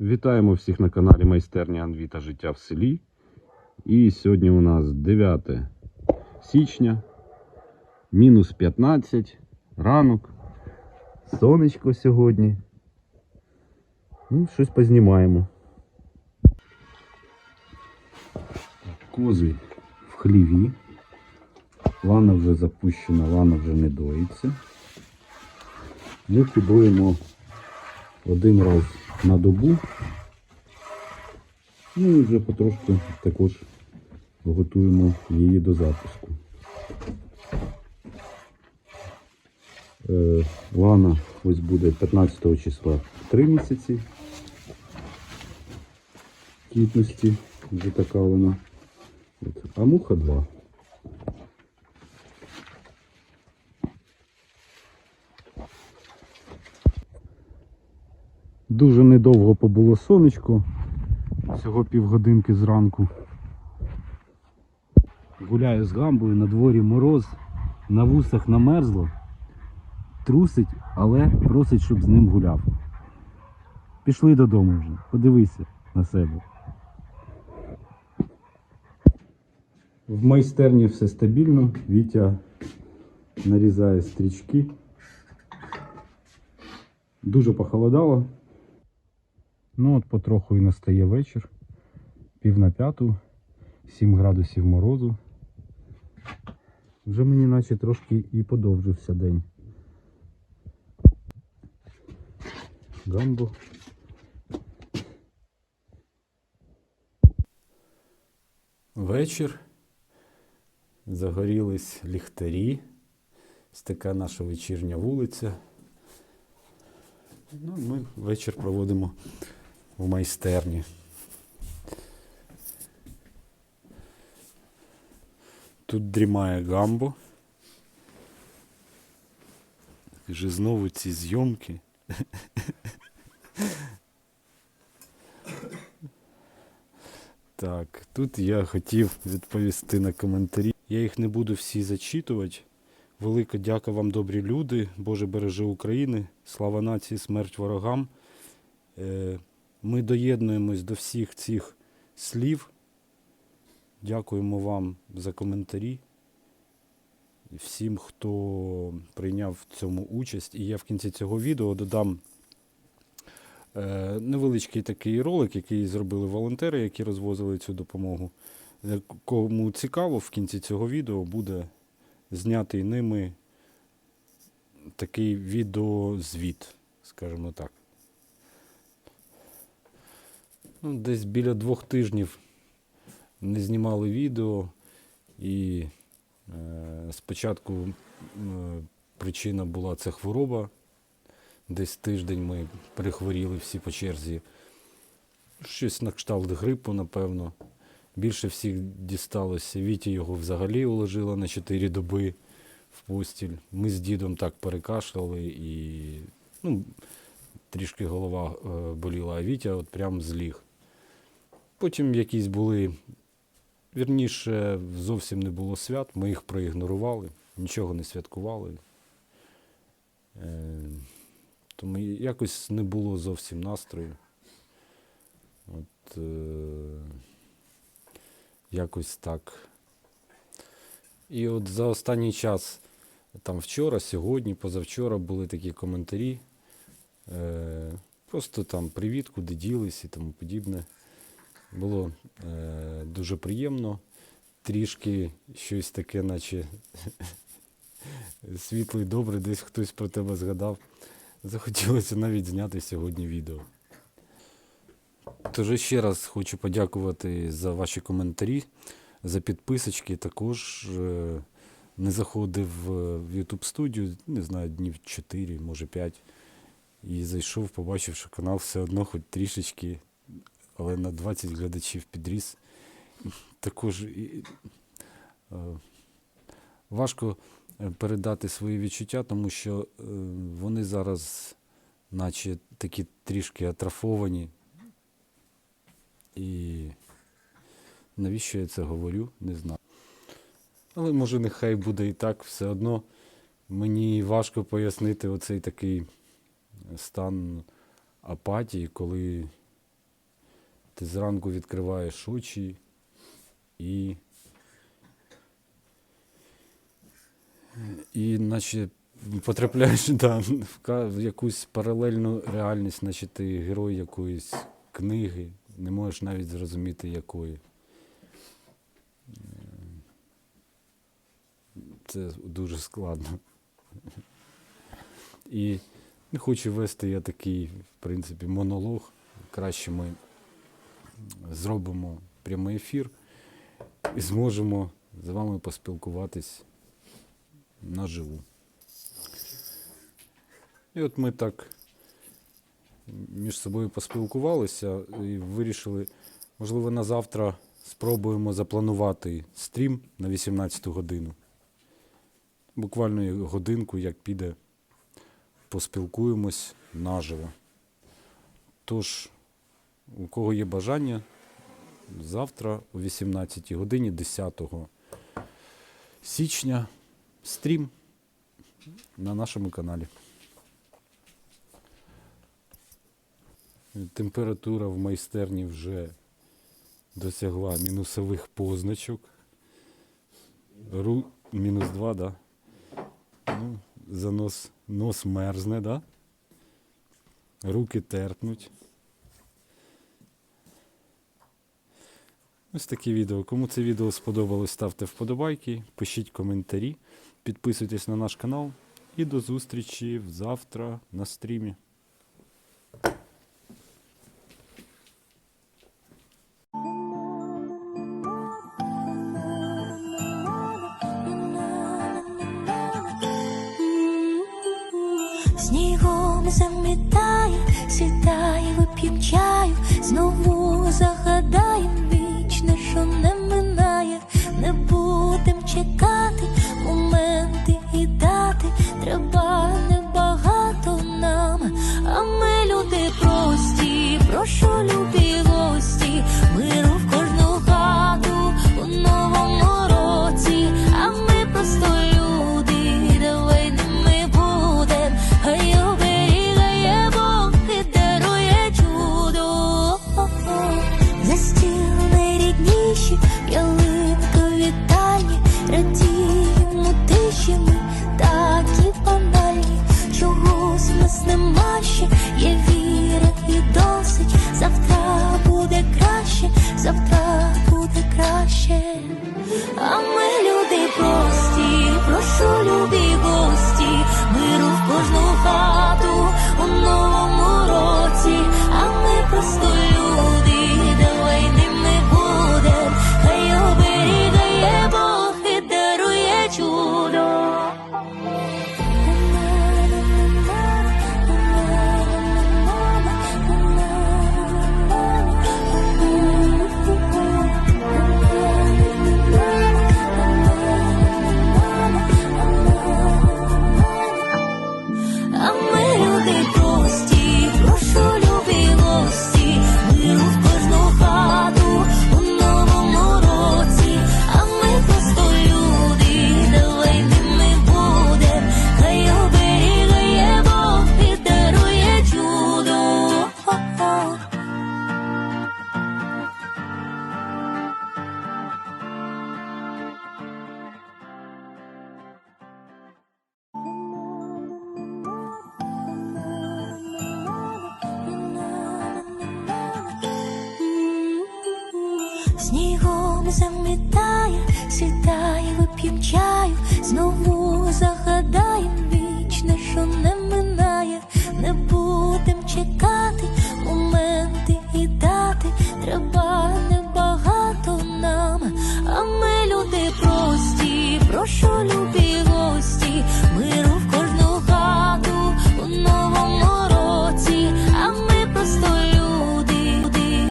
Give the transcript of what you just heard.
Вітаємо всіх на каналі Майстерня Анвіта Життя в селі. І сьогодні у нас 9 січня, мінус 15, ранок, сонечко сьогодні. Ну, щось познімаємо. Кози в хліві. Лана вже запущена, лана вже не доїться. Ми підуємо один раз на добу. Ну і вже потрошку також готуємо її до запуску. Е, Лана ось буде 15 числа 3 місяці кітності, вже така вона. А муха 2. Дуже недовго побуло сонечко, всього півгодинки зранку. Гуляю з гамбою, на дворі мороз, на вусах намерзло, трусить, але просить, щоб з ним гуляв. Пішли додому вже, подивися на себе. В майстерні все стабільно, Вітя нарізає стрічки. Дуже похолодало. Ну от потроху і настає вечір. Пів на п'яту, 7 градусів морозу. Вже мені наче трошки і подовжився день. Гамбо. Вечір. Загорілись ліхтарі. Ось така наша вечірня вулиця. Ну, ми вечір проводимо в майстерні. Тут дрімає гамбо. Вже знову ці зйомки. Так, тут я хотів відповісти на коментарі. Я їх не буду всі зачитувати. Велика дяка вам, добрі люди. Боже бережи України. Слава нації, смерть ворогам. Е, Ми доєднуємось до всіх цих слів. Дякуємо вам за коментарі. Всім, хто прийняв в цьому участь. І я в кінці цього відео додам е, невеличкий такий ролик, який зробили волонтери, які розвозили цю допомогу. Е, Кому цікаво, в кінці цього відео буде знятий ними такий відеозвіт, скажімо так. Ну, десь біля двох тижнів не знімали відео, і е, спочатку е, причина була це хвороба. Десь тиждень ми перехворіли всі по черзі. Щось на кшталт грипу, напевно. Більше всіх дісталося. Віті його взагалі уложила на 4 доби в постіль. Ми з дідом так перекашляли і ну, трішки голова е, боліла, а Вітя от прям зліг. Потім якісь були, вірніше, зовсім не було свят, ми їх проігнорували, нічого не святкували. Е, тому якось не було зовсім настрою. От, е, якось так. І от за останній час, там вчора, сьогодні, позавчора були такі коментарі. Е, просто там привіт, куди ділись і тому подібне. Було е, дуже приємно. Трішки щось таке, наче світло і добре, десь хтось про тебе згадав. Захотілося навіть зняти сьогодні відео. Тож ще раз хочу подякувати за ваші коментарі, за підписочки. Також е, не заходив в YouTube студію, не знаю, днів 4, може 5. І зайшов, побачив, що канал все одно хоч трішечки, але на 20 глядачів підріс. Також е, важко е, передати свої відчуття, тому що е, вони зараз, наче такі трішки атрофовані. І навіщо я це говорю, не знаю. Але може нехай буде і так, все одно мені важко пояснити оцей такий стан апатії, коли Ти зранку відкриваєш очі і. І наче потрапляєш да, в, якусь паралельну реальність, наче ти герой якоїсь книги, не можеш навіть зрозуміти якої. Це дуже складно. І не хочу вести я такий, в принципі, монолог. Краще ми зробимо прямий ефір і зможемо з вами поспілкуватись наживу. І от ми так між собою поспілкувалися і вирішили, можливо, на завтра спробуємо запланувати стрім на 18 годину. Буквально годинку, як піде, поспілкуємось наживо. Тож, у кого є бажання, завтра о 18 годині 10 січня стрім на нашому каналі. Температура в майстерні вже досягла мінусових позначок. Ру... Мінус 2, да? Ну, занос нос мерзне, да? Руки терпнуть. Ось такі відео. Кому це відео сподобалось, ставте вподобайки, пишіть коментарі, підписуйтесь на наш канал і до зустрічі завтра на стрімі. Снігом замітає, сідає, вип'єм чаю, знову замітає, сідає, вип'єм чаю, знову